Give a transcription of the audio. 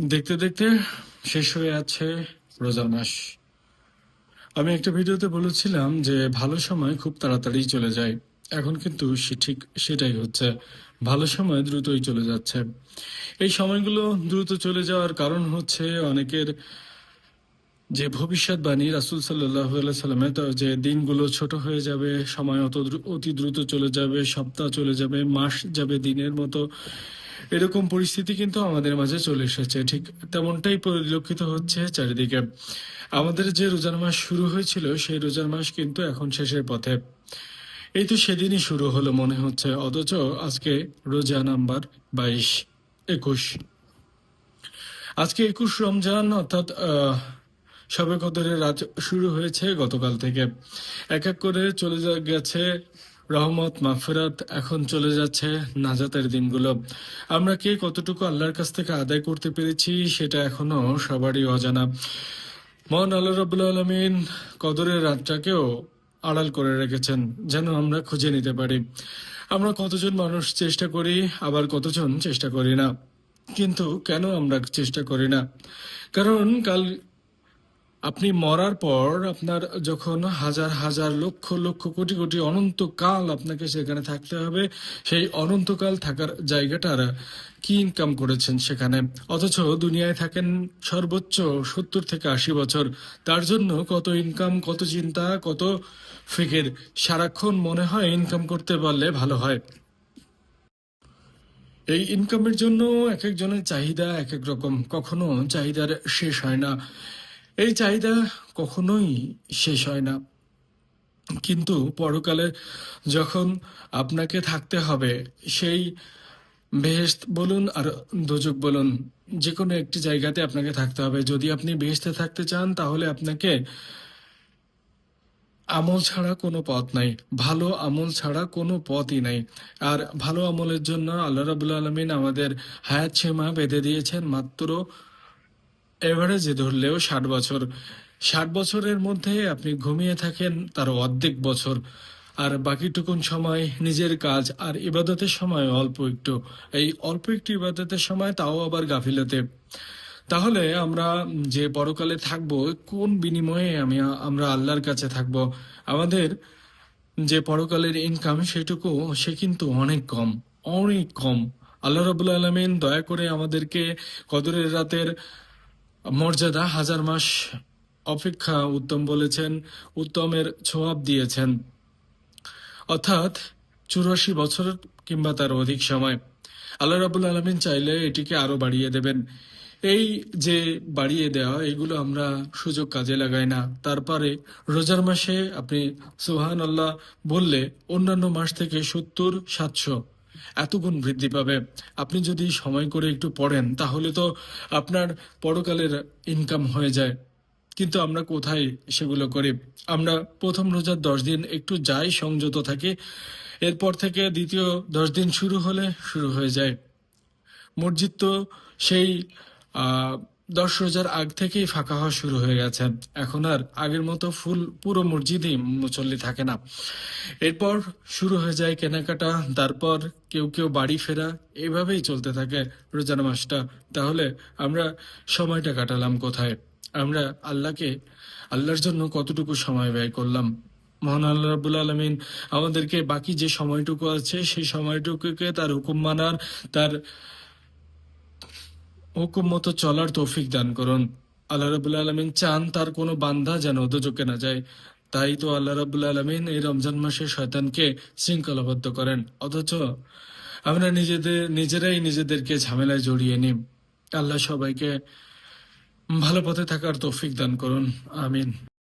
দেখতে দেখতে শেষ হয়ে আছে রোজা মাস। আমি একটা ভিডিওতে বলেছিলাম যে ভালো সময় খুব তাড়াতাড়ি চলে যায়। এখন কিন্তু সে ঠিক সেটাই হচ্ছে। ভালো সময় দ্রুতই চলে যাচ্ছে। এই সময়গুলো দ্রুত চলে যাওয়ার কারণ হচ্ছে অনেকের যে ভবিষ্যৎবাণী রাসুল সাল্লাহ তো যে দিনগুলো ছোট হয়ে যাবে, সময় অত অতি দ্রুত চলে যাবে, সপ্তাহ চলে যাবে, মাস যাবে, দিনের মতো। এরকম পরিস্থিতি কিন্তু আমাদের মাঝে চলে এসেছে। ঠিক তেমনটাই পরিলক্ষিত হচ্ছে চারিদিকে। আমাদের যে রোজার মাস শুরু হয়েছিল, সেই রোজার মাস কিন্তু এখন শেষের পথে। এই তো সেদিনই শুরু হলো মনে হচ্ছে, অথচ আজকে রোজা নাম্বার বাইশ, একুশ। আজকে একুশ রমজান, অর্থাৎ শবে কদরের রাত শুরু হয়েছে গতকাল থেকে। এক এক করে চলে গেছে রহমত মাফেরাত এখন চলে যাচ্ছে নাজাতের দিনগুলো। আমরা কে কতটুকু আল্লাহর কাছ থেকে আদায় করতে পেরেছি সেটা এখনও সবারই অজানা। মহান আল্লাহ রাবুল্লা আলমিন কদরের রাতটাকেও আড়াল করে রেখেছেন যেন আমরা খুঁজে নিতে পারি। আমরা কতজন মানুষ চেষ্টা করি, আবার কতজন চেষ্টা করি না? কিন্তু কেন আমরা চেষ্টা করি না? কারণ কাল আপনি মরার পর আপনার যখন হাজার হাজার লক্ষ লক্ষ কোটি কোটি অনন্তকাল আপনাকে সেখানে থাকতে হবে, সেই অনন্তকাল থাকার জায়গাটার কি ইনকাম করেছেন সেখানে? অথচ দুনিয়ায় থাকেন সর্বোচ্চ সত্তর থেকে আশি বছর। তার জন্য কত ইনকাম কত চিন্তা, কত ফিকির। সারাক্ষণ মনে হয় ইনকাম করতে পারলে ভালো হয়। এই ইনকামের জন্য এক একজনের চাহিদা এক এক রকম। কখনো চাহিদার শেষ হয় না। এই চাহিদা কখনোই শেষ হয় না। কিন্তু পরকালে যখন আপনাকে থাকতে হবে, সেই বেহেস্ত বলুন আর দোজক বলুন যে কোনো একটি জায়গাতে আপনাকে থাকতে হবে। যদি আপনি বেহেস্তে থাকতে চান, তাহলে আপনাকে আমল ছাড়া কোনো পথ নাই, ভালো আমল ছাড়া কোনো পথই নাই। আর ভালো আমলের জন্য আল্লাহ রাবুল আলমিন আমাদের হায়াত সীমা বেঁধে দিয়েছেন মাত্র এভারেজে ধরলেও ষাট বছর। ষাট বছরের মধ্যে আপনি ঘুমিয়ে থাকেন, তার অর্ধেক বছর। আর বাকিটুকুন সময় নিজের কাজ আর ইবাদতের সময় অল্প একটু। এই অল্প একটু ইবাদতের সময় তাও আবার গাফিলতে। তাহলে আমরা যে পরকালে থাকব, কোন বিনিময়ে আমি, আমরা আল্লাহর কাছে থাকব? আমাদের যে পরকালের ইনকাম সেটুকু, সে কিন্তু অনেক কম অনেক কম। আল্লাহ রাবুল আলমিন দয়া করে আমাদেরকে কদরের রাতের মর্যাদা হাজার মাস অপেক্ষা উত্তম বলেছেন, উত্তমের ছোয়াব দিয়েছেন। অর্থাৎ চুরাশি বছর কিংবা তার অধিক সময়। আল্লাহ রাবুল আলমিন চাইলে এটিকে আরও বাড়িয়ে দেবেন। এই যে বাড়িয়ে দেওয়া, এগুলো আমরা সুযোগ কাজে লাগাই না। তারপরে রোজার মাসে আপনি সুহান আল্লাহ বললে অন্যান্য মাস থেকে সত্তর, সাতশো এত গুণ বৃদ্ধি পাবে। আপনি যদি সময় করে একটু পড়েন, তাহলে তো আপনার পরকালের ইনকাম হয়ে যায়। কিন্তু আমরা কোথায় সেগুলো করি? আমরা প্রথম রোজার দশ দিন একটু যাই, সংযত থাকি। এরপর থেকে দ্বিতীয় দশ দিন শুরু হলে শুরু হয়ে যায়। মসজিদ তো সেই দশ রোজার আগ থেকেই ফাঁকা হওয়া শুরু হয়ে গেছে। এখন আর আগের মতো ফুল পুরো মসজিদই মুসল্লি থাকে না। এরপর শুরু হয়ে যায় কেনাকাটা, তারপর কেউ কেউ বাড়ি ফেরা, এভাবেই চলতে থাকে রোজার মাসটা। তাহলে আমরা সময়টা কাটালাম কোথায়? আমরা আল্লাহকে, আল্লাহর জন্য কতটুকু সময় ব্যয় করলাম? মহান আল্লাহ রাবুল আলমিন আমাদেরকে বাকি যে সময়টুকু আছে, সেই সময়টুকুকে তার হুকুম মানার, তার হুকুম মতো চলার তৌফিক দান করুন। আল্লাহ রবুল্লা আলমিন চান তার কোনো বান্ধা যেন দোজকে না যায়। তাই তো আল্লাহ রবুল্লা আলমিন এই রমজান মাসে শয়তানকে শৃঙ্খলাবদ্ধ করেন। অথচ আমরা নিজেদের, নিজেরাই নিজেদেরকে ঝামেলায় জড়িয়ে নিই। আল্লাহ সবাইকে ভালো পথে থাকার তৌফিক দান করুন। আমিন।